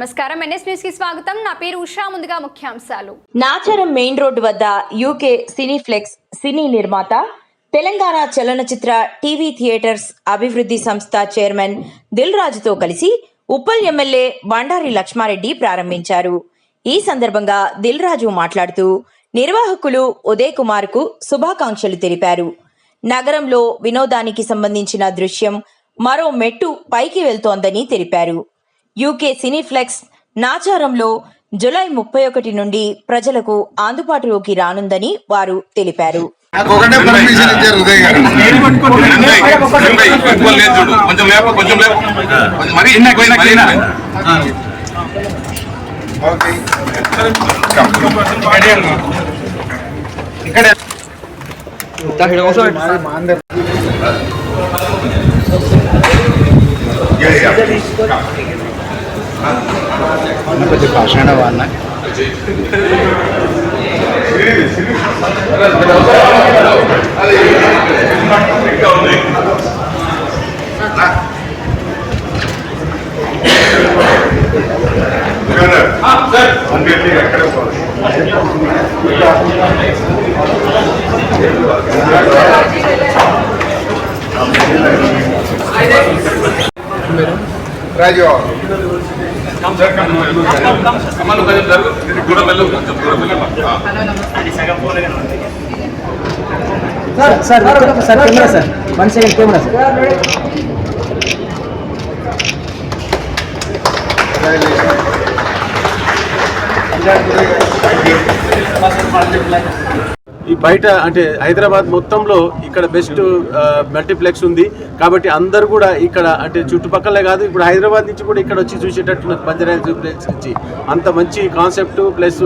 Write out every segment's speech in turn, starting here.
నమస్కారం. ఎన్ఎస్ న్యూస్కి స్వాగతం. నా పేరు ఉషా. ముందుగా ముఖ్యాంశాలు. నాచారం మెయిన్ రోడ్డు వద్ద యూకే సినీఫ్లెక్స్ సినీ నిర్మాత తెలంగాణ చలనచిత్ర టీవీ థియేటర్స్ అభివృద్ధి సంస్థ చైర్మన్ దిల్ రాజుతో కలిసి ఉప్పల్ ఎమ్మెల్యే బండారి లక్ష్మారెడ్డి ప్రారంభించారు. ఈ సందర్భంగా దిల్ రాజు మాట్లాడుతూ నిర్వాహకులు ఉదయ్ కుమార్కు శుభాకాంక్షలు తెలిపారు. నగరంలో వినోదానికి సంబంధించిన దృశ్యం మరో మెట్టు పైకి వెళ్తోందని తెలిపారు. యూకే సినీఫ్లెక్స్ నాచారంలో జులై ముప్పై ఒకటి నుండి ప్రజలకు అందుబాటులోకి రానుందని వారు తెలిపారు. నాకు ఒకటే పర్మిషన్ ఇచ్చారు ఉదయ్ గారు. కొంచెం లేప కొంచెం లేప మరి మరి ఓకే. ఇక్కడ అక్కడే పోవాలి రాజు అమ్మలు కొంచెం జరుగు దూరం సార్ సార్ ఇక్కడ sir camera sir one second camera sir ఈ బయట అంటే హైదరాబాద్ మొత్తంలో ఇక్కడ బెస్ట్ మల్టీప్లెక్స్ ఉంది. కాబట్టి అందరు కూడా ఇక్కడ అంటే చుట్టుపక్కలే కాదు ఇప్పుడు హైదరాబాద్ నుంచి కూడా ఇక్కడ వచ్చి చూసేటట్టు బంజారాహిల్స్ ప్లేస్ నుంచి. అంత మంచి కాన్సెప్ట్ ప్లస్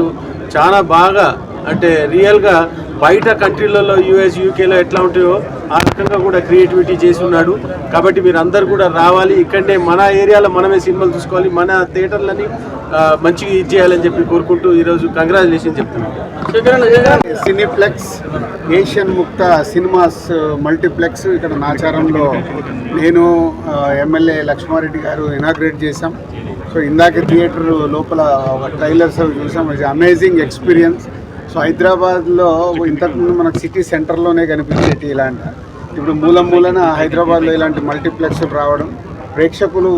చాలా బాగా అంటే రియల్గా బయట కంట్రీలలో యూఎస్ యూకేలో ఎట్లా ఉంటాయో ఆ రకంగా కూడా క్రియేటివిటీ చేసి ఉన్నాడు. కాబట్టి మీరు అందరు కూడా రావాలి. ఇక్కడనే మన ఏరియాలో మనమే సినిమాలు చూసుకోవాలి. మన థియేటర్లని మంచిగా ఇది చేయాలని చెప్పి కోరుకుంటూ ఈరోజు కంగ్రాచులేషన్ చెప్తున్నాను cineplex Asian Mukta cinemas multiplex ఇక్కడ నాచారంలో నేను ఎమ్మెల్యే లక్ష్మారెడ్డి గారు ఇనాగ్రేట్ చేశాం. సో ఇందాక థియేటర్ లోపల ఒక ట్రైలర్స్ చూసాం. ఇట్స్ అమేజింగ్ ఎక్స్పీరియన్స్ సో హైదరాబాద్లో ఇంతకుముందు మనకు సిటీ సెంటర్లోనే కనిపించేటి ఇలాంటి. ఇప్పుడు మూల మూలన హైదరాబాద్లో ఇలాంటి మల్టీప్లెక్స్ రావడం. ప్రేక్షకులు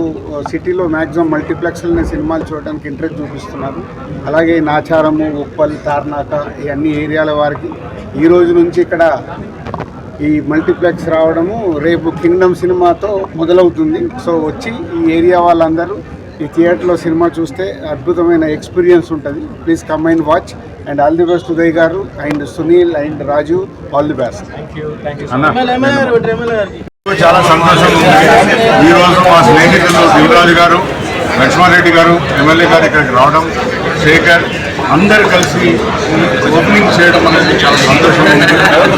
సిటీలో మ్యాక్సిమం మల్టీప్లెక్స్లోనే సినిమాలు చూడడానికి ఇంట్రెస్ట్ చూపిస్తున్నారు. అలాగే నాచారము ఉప్పల్ తార్నాక ఈ అన్ని ఏరియాల వారికి ఈ రోజు నుంచి ఇక్కడ ఈ మల్టీప్లెక్స్ రావడము రేపు కింగ్డమ్ సినిమాతో మొదలవుతుంది. సో వచ్చి ఈ ఏరియా వాళ్ళందరూ ఈ థియేటర్లో సినిమా చూస్తే అద్భుతమైన ఎక్స్పీరియన్స్ ఉంటుంది. Please come and watch and all the best Uday garu and Sunil and Raju all the best చాలా ఈ రోజు మా స్నేహితులు దివరాజు గారు లక్ష్మారెడ్డి గారు ఎమ్మెల్యే గారు ఇక్కడికి రావడం శేఖర్ అందరు కలిసి ఓపెనింగ్ చేయడం అనేది చాలా సంతోషంగా ఉంది.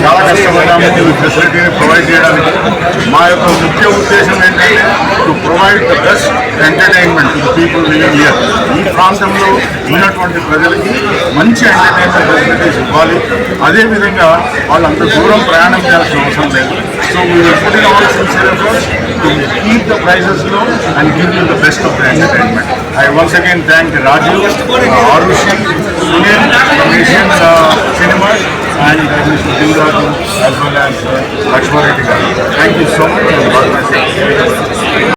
చాలా కష్టపడ్డాము. ఈ ఫెసిలిటీని ప్రొవైడ్ చేయడానికి. మా యొక్క ముఖ్య ఉద్దేశం ఏంటంటే to provide the best entertainment to people living here ఈ ప్రాంతంలో ఉన్నటువంటి ప్రజలకి మంచి ఎంటర్టైన్మెంట్ ఫెసిలిటీస్ ఇవ్వాలి. అదేవిధంగా వాళ్ళు అంత దూరం ప్రయాణం చేయాల్సిన అవసరం లేదు. So we will put in all sincere efforts to keep the prices low and give you the best of the entertainment. I once again thank Raju, uh, Arushi, Sunil from Asian uh, Cinemas and uh, Mr. Devraju as well as uh, Lakshmareddy garu. Thank you so much and.